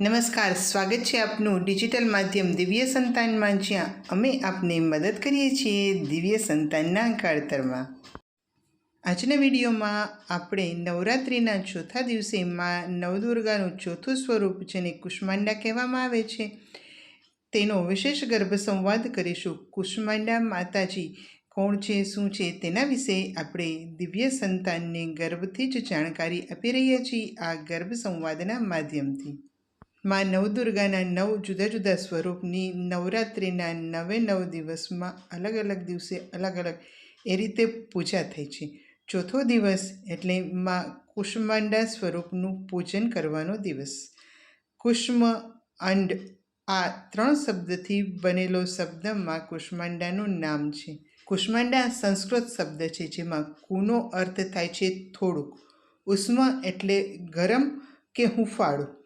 નમસ્કાર, સ્વાગત છે આપનું ડિજિટલ માધ્યમ દિવ્ય સંતાનમાં, જ્યાં અમે આપને મદદ કરીએ છીએ દિવ્ય સંતાનના કાળતરમાં. આજના વિડીયોમાં આપણે નવરાત્રિના ચોથા દિવસે માં નવદુર્ગાનું ચોથું સ્વરૂપ, જેને કુષ્માંડા કહેવામાં આવે છે, તેનો વિશેષ ગર્ભ સંવાદ કરીશું. કુષ્માંડા માતાજી કોણ છે, શું છે, તેના વિશે આપણે દિવ્ય સંતાનને ગર્ભથી જ જાણકારી આપી રહ્યા છીએ આ ગર્ભ સંવાદના માધ્યમથી. માં નવદુર્ગાના નવ જુદા જુદા સ્વરૂપની નવરાત્રિના નવે નવ દિવસમાં અલગ અલગ દિવસે અલગ અલગ એ રીતે પૂજા થઈ છે. ચોથો દિવસ એટલે માં કુષ્માંડા સ્વરૂપનું પૂજન કરવાનો દિવસ. કુષ્મ અંડ આ ત્રણ શબ્દથી બનેલો શબ્દમાં કુષ્માંડાનું નામ છે. કુષ્માંડા સંસ્કૃત શબ્દ છે, જેમાં કુનો અર્થ થાય છે થોડુંક. ઉષ્મ એટલે ગરમ કે હુંફાળું.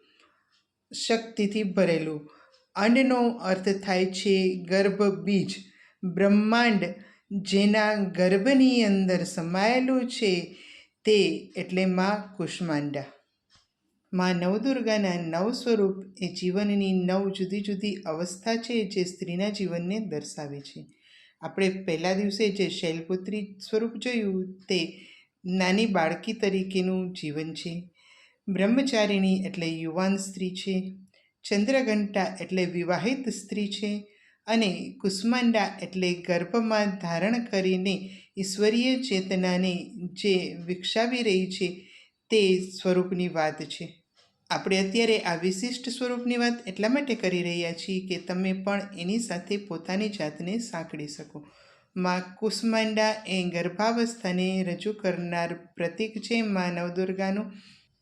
શક્તિથી ભરેલું. અંડનો અર્થ થાય છે ગર્ભ બીજ. બ્રહ્માંડ જેના ગર્ભની અંદર સમાયેલું છે તે એટલે માં કુષ્માંડા. માં નવદુર્ગાના નવ સ્વરૂપ એ જીવનની નવ જુદી જુદી અવસ્થા છે જે સ્ત્રીના જીવનને દર્શાવે છે. આપણે પહેલા દિવસે જે શૈલપુત્રી સ્વરૂપ જોયું તે નાની બાળકી તરીકેનું જીવન છે. બ્રહ્મચારિણી એટલે યુવાન સ્ત્રી છે, ચંદ્રઘંટા એટલે વિવાહિત સ્ત્રી છે અને કુષ્માંડા એટલે ગર્ભમાં ધારણ કરીને ઈશ્વરીય ચેતનાને જે વિકસાવી રહી છે તે સ્વરૂપની વાત છે. આપણે અત્યારે આ વિશિષ્ટ સ્વરૂપની વાત એટલા માટે કરી રહ્યા છીએ કે તમે પણ એની સાથે પોતાની જાતને સાંકળી શકો. માં કુષ્માંડા એ ગર્ભાવસ્થાને રજૂ કરનાર પ્રતીક છે માં નવદુર્ગાનું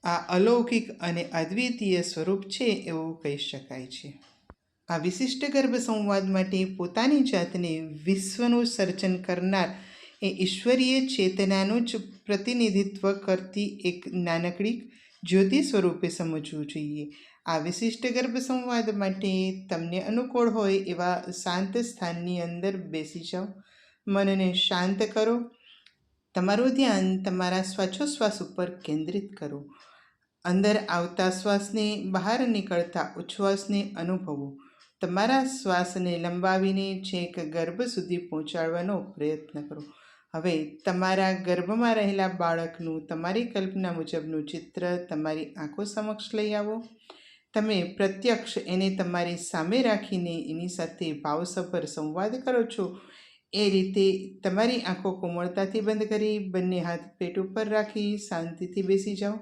આ અલૌકિક અને અદ્વિતીય સ્વરૂપ છે એવું કહી શકાય છે. આ વિશિષ્ટ ગર્ભ સંવાદ માટે પોતાની જાતને વિશ્વનું સર્જન કરનાર એ ઈશ્વરીય ચેતનાનું જ પ્રતિનિધિત્વ કરતી એક નાનકડી જ્યોતિ સ્વરૂપે સમજવું જોઈએ. આ વિશિષ્ટ ગર્ભ સંવાદ માટે તમને અનુકૂળ હોય એવા શાંત સ્થાનની અંદર બેસી જાઓ, મનને શાંત કરો, તમારું ધ્યાન તમારા શ્વાસોશ્વાસ ઉપર કેન્દ્રિત કરો. અંદર આવતા શ્વાસને બહાર નીકળતા ઉચ્છ્વાસને અનુભવો. તમારા શ્વાસને લંબાવીને છેક ગર્ભ સુધી પહોંચાડવાનો પ્રયત્ન કરો. હવે, તમારા ગર્ભમાં રહેલા બાળકનું તમારી કલ્પના મુજબનું ચિત્ર તમારી આંખો સમક્ષ લઈ આવો. તમે પ્રત્યક્ષ એને તમારી સામે રાખીને એની સાથે ભાવસભર સંવાદ કરો છો. એ રીતે તમારી આંખો કોમળતાથી બંધ કરી બંને હાથ પેટ ઉપર રાખી શાંતિથી બેસી જાઓ.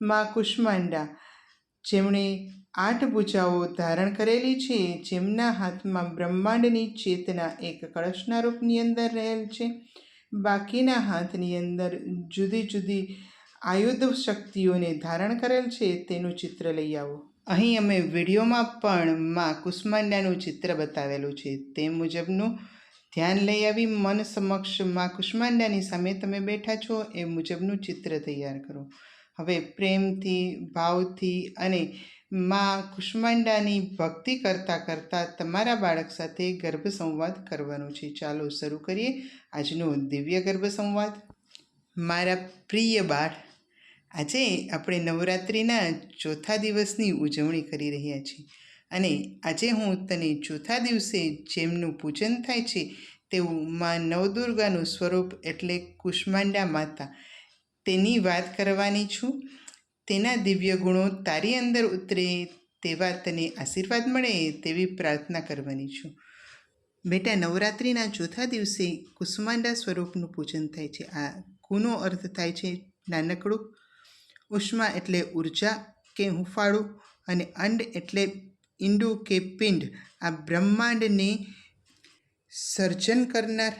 માં કુષ્માંડા. જેમણે આઠ ભૂજાઓ ધારણ કરેલી છે, જેમના હાથમાં બ્રહ્માંડની ચેતના એક કળશના રૂપની અંદર રહેલ છે. બાકીના હાથની અંદર જુદી જુદી આયુધ શક્તિઓને ધારણ કરેલ છે, તેનું ચિત્ર લઈ આવો. અહીં અમે વિડીયોમાં પણ માં કુષ્માંડાનું ચિત્ર બતાવેલું છે. તે મુજબનું ધ્યાન લઈ આવી મન સમક્ષમાં કુષ્માંડાની સામે તમે બેઠા છો, એ મુજબનું ચિત્ર તૈયાર કરો. હવે પ્રેમથી, ભાવથી અને માં કુષ્માંડાની ભક્તિ કરતાં કરતાં તમારા બાળક સાથે ગર્ભ સંવાદ કરવાનો છે. ચાલો શરૂ કરીએ આજનો દિવ્ય ગર્ભ સંવાદ મારા પ્રિય બાળ, આજે આપણે નવરાત્રિના ચોથા દિવસની ઉજવણી કરી રહ્યા છીએ અને આજે હું તને ચોથા દિવસે જેમનું પૂજન થાય છે તેવું માં નવદુર્ગાનું સ્વરૂપ એટલે કુષ્માંડા માતા તેની વાત કરવાની છું. તેના દિવ્ય ગુણો તારી અંદર ઉતરે, તેવા તને આશીર્વાદ મળે તેવી પ્રાર્થના કરવાની છું. બેટા, નવરાત્રિના ચોથા દિવસે કુસુમાંડા સ્વરૂપનું પૂજન થાય છે. આ કુનો અર્થ થાય છે નાનકડું ઉષ્મા એટલે ઊર્જા કે હુંફાળું અને અંડ એટલે ઈંડું કે પિંડ. આ બ્રહ્માંડને સર્જન કરનાર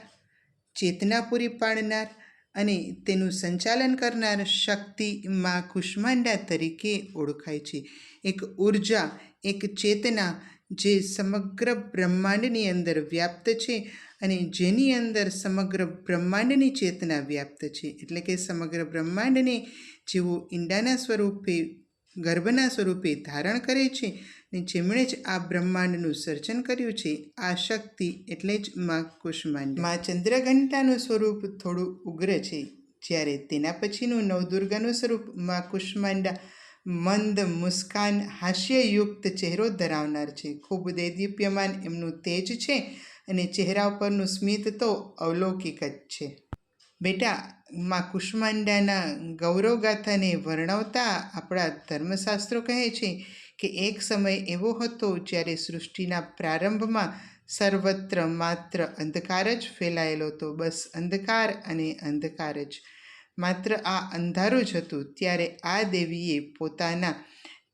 ચેતના પૂરી પાડનાર અને તેનું સંચાલન કરનાર શક્તિ મા કુષ્માંડા તરીકે ઓળખાય છે. એક ઊર્જા, એક ચેતના જે સમગ્ર બ્રહ્માંડની અંદર વ્યાપ્ત છે અને જેની અંદર સમગ્ર બ્રહ્માંડની ચેતના વ્યાપ્ત છે. એટલે કે સમગ્ર બ્રહ્માંડને જેઓ ઈંડાના સ્વરૂપે ગર્ભના સ્વરૂપે ધારણ કરે છે ને જેમણે જ આ બ્રહ્માંડનું સર્જન કર્યું છે, આ શક્તિ એટલે જ મા કુષ્માંડ. માં ચંદ્રઘંટાનું સ્વરૂપ થોડું ઉગ્ર છે, જ્યારે તેના પછીનું નવદુર્ગાનું સ્વરૂપમાં કુષ્માંડા મંદ, મુસ્કાન, હાસ્યયુક્ત ચહેરો ધરાવનાર છે. ખૂબ દેદીપ્યમાન એમનું તેજ છે અને ચહેરા ઉપરનું સ્મિત તો અવલૌકિક જ છે. બેટા, માં કુષ્માંડાના ગૌરવગાથાને વર્ણવતા આપણા ધર્મશાસ્ત્રો કહે છે કે એક સમય એવો હતો જ્યારે સૃષ્ટિના પ્રારંભમાં સર્વત્ર માત્ર અંધકાર જ ફેલાયેલો હતો. બસ અંધકાર અને અંધકાર જ. માત્ર આ અંધારું જ હતું. ત્યારે આ દેવીએ પોતાના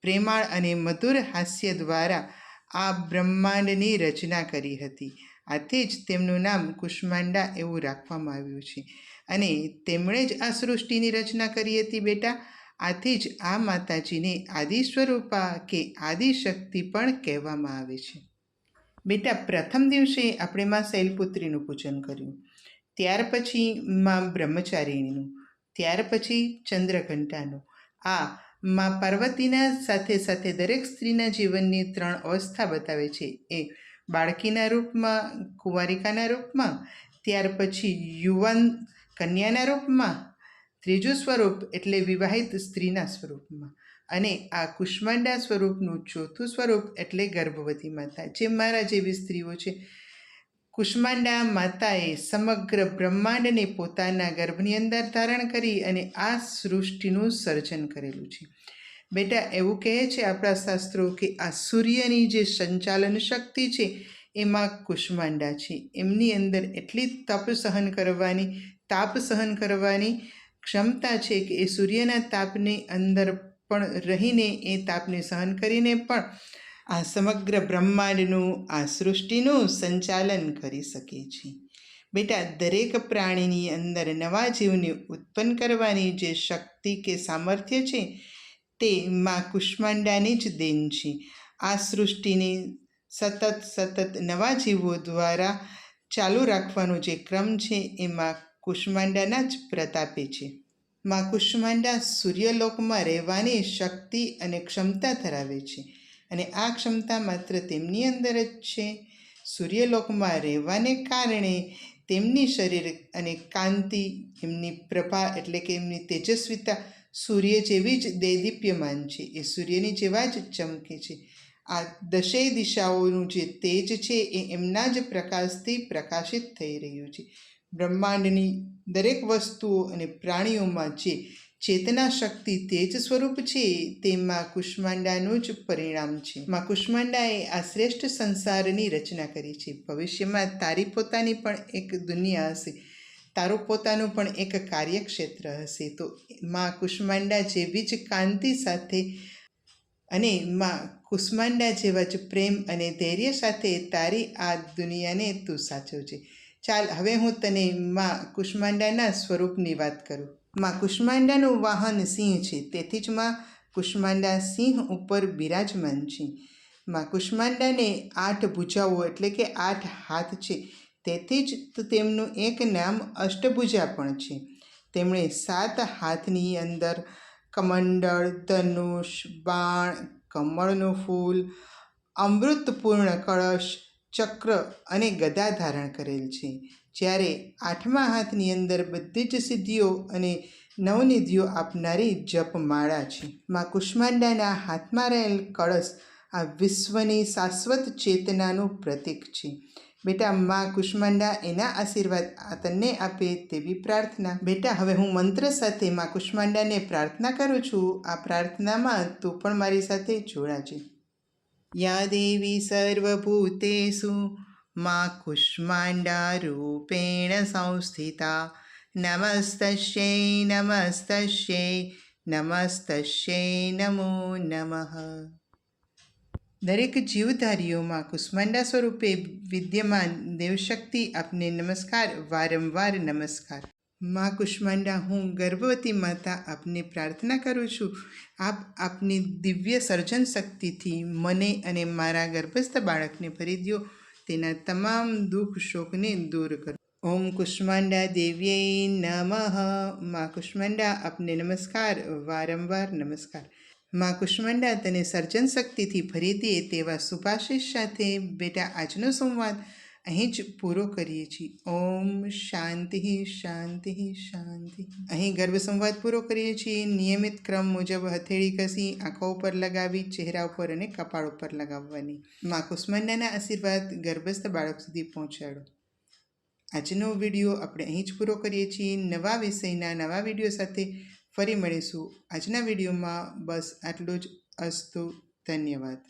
પ્રેમાળ અને મધુર હાસ્ય દ્વારા આ બ્રહ્માંડની રચના કરી હતી. આથી જ તેમનું નામ કુષ્માંડા એવું રાખવામાં આવ્યું છે. અને તેમણે જ આ સૃષ્ટિની રચના કરી હતી બેટા. આથી જ આ માતાજીને આદિ સ્વરૂપા કે આદિશક્તિ પણ કહેવામાં આવે છે. બેટા, પ્રથમ દિવસે આપણે માં શૈલપુત્રીનું પૂજન કર્યું. ત્યાર પછી માં બ્રહ્મચારિણીનું. ત્યાર પછી ચંદ્રઘંટાનું. આ માં પાર્વતીના સાથે સાથે દરેક સ્ત્રીના જીવનની ત્રણ અવસ્થા બતાવે છે. એ બાળકીના રૂપમાં, કુંવારિકાના રૂપમાં. ત્યાર પછી યુવાન કન્યાના રૂપમાં, ત્રીજું સ્વરૂપ એટલે વિવાહિત સ્ત્રીના સ્વરૂપમાં. અને આ કુષ્માંડા સ્વરૂપનું ચોથું સ્વરૂપ એટલે ગર્ભવતી માતા. જે મારા જેવી સ્ત્રીઓ છે. કુષ્માંડા માતાએ સમગ્ર બ્રહ્માંડને પોતાના ગર્ભની અંદર ધારણ કરી અને આ સૃષ્ટિનું સર્જન કરેલું છે. બેટા, એવું કહે છે આપણા શાસ્ત્રો કે આ સૂર્યની જે સંચાલન શક્તિ છે, એમાં કુષ્માંડા છે. એમની અંદર એટલી તપ સહન કરવાની તાપ સહન કરવાની ક્ષમતા છે કે એ સૂર્યના તાપની અંદર પણ રહીને એ તાપને સહન કરીને પણ આ સમગ્ર બ્રહ્માંડનું, આ સૃષ્ટિનું સંચાલન કરી શકે છે. બેટા, દરેક પ્રાણીની અંદર નવા જીવને ઉત્પન્ન કરવાની જે શક્તિ કે સામર્થ્ય છે તે માં કુષ્માંડાની જ દેન છે. આ સૃષ્ટિને સતત સતત નવા જીવો દ્વારા ચાલુ રાખવાનો જે ક્રમ છે એમાં કુષ્માંડાના જ પ્રતાપે છે. માં કુષ્માંડા સૂર્યલોકમાં રહેવાની શક્તિ અને ક્ષમતા ધરાવે છે અને આ ક્ષમતા માત્ર તેમની અંદર જ છે. સૂર્યલોકમાં રહેવાને કારણે તેમની શરીર અને કાંતિ, એમની પ્રભા એટલે કે એમની તેજસ્વીતા સૂર્ય જેવી જ દેદીપ્યમાન છે. એ સૂર્યની જેવા જ ચમકે છે. આ દશેય દિશાઓનું જે તેજ છે એ એમના જ પ્રકાશથી પ્રકાશિત થઈ રહ્યું છે. બ્રહ્માંડની દરેક વસ્તુઓ અને પ્રાણીઓમાં જે ચેતના શક્તિ તેજ સ્વરૂપ છે તેમાં કુષ્માંડાનું જ પરિણામ છે. માં કુષ્માંડાએ આ શ્રેષ્ઠ સંસારની રચના કરી છે. ભવિષ્યમાં તારી પોતાની પણ એક દુનિયા હશે. તારું પોતાનું પણ એક કાર્યક્ષેત્ર હશે. તો માં કુષ્માંડા જેવી જ કાંતિ સાથે અને માં કુષ્માંડા જેવા જ પ્રેમ અને ધૈર્ય સાથે તારી આ દુનિયાને તું સાચવજે. ચાલ, હવે હું તને માં કુષ્માંડાના સ્વરૂપની વાત કરું. માં કુષ્માંડાનું વાહન સિંહ છે, તેથી જ માં કુષ્માંડા સિંહ ઉપર બિરાજમાન છે. માં કુષ્માંડાને આઠ ભુજાઓ, એટલે કે આઠ હાથ છે, તેથી જ તેમનું એક નામ અષ્ટભુજા પણ છે. તેમણે સાત હાથની અંદર કમંડળ, ધનુષ, બાણ, કમળનું ફૂલ, અમૃતપૂર્ણ કળશ ચક્ર અને ગદા ધારણ કરેલ છે. જ્યારે આઠમા હાથની અંદર બધી જ સિદ્ધિઓ અને નવનિધિઓ આપનારી જપમાળા છે. માં કુષ્માંડાના હાથમાં રહેલ કળશ આ વિશ્વની શાશ્વત ચેતનાનું પ્રતીક છે. બેટા, માં કુષ્માંડા એના આશીર્વાદ આ તને આપે તેવી પ્રાર્થના. બેટા, હવે હું મંત્ર સાથે માં કુષ્માંડાને પ્રાર્થના કરું છું. આ પ્રાર્થનામાં તું પણ મારી સાથે જોડાજે. या देवी सर्वभूतेषु मा કુષ્માંડારૂપેણ संस्थिता। નમસ્તશ્યૈ નમસ્તશ્યૈ નમસ્તશ્યૈ નમો નમઃ દરેક જીવધારીઓમાં કુષ્માંડા સ્વરૂપે વિદ્યમાન દેવશક્તિ આપને નમસ્કાર, વારંવાર નમસ્કાર. માં કુષ્માંડા, હું ગર્ભવતી માતા, આપને પ્રાર્થના કરું છું. આપ આપની દિવ્ય સર્જન શક્તિથી મને અને મારા ગર્ભસ્થ બાળકને ભરી દો તેના તમામ દુઃખ શોકને દૂર કરો. ઓમ કુષ્માંડા દેવ્ય નમઃ. માં કુષ્માંડા, આપને નમસ્કાર. વારંવાર નમસ્કાર. માં કુષ્માંડા તને સર્જન શક્તિથી ભરી દે તેવા સુભાષિસ સાથે. બેટા, આજનો સંવાદ અહીં જ પૂરો કરીએ છીએ. ઓમ શાંતિ શાંતિ શાંતિ. અહીં ગર્ભ સંવાદ પૂરો કરીએ છીએ. નિયમિત ક્રમ મુજબ હથેળી ઘસી, આંખો ઉપર લગાવી, ચહેરા ઉપર અને કપાળ ઉપર લગાવવાની. મા કુષ્માંડાના આશીર્વાદ ગર્ભસ્થ બાળક સુધી પહોંચાડો. આજનો વીડિયો આપણે અહીં જ પૂરો કરીએ છીએ. નવા વિષયના નવા વીડિયો સાથે ફરી મળીશું. આજના વિડીયોમાં બસ આટલું જ. અસ્તુ. ધન્યવાદ.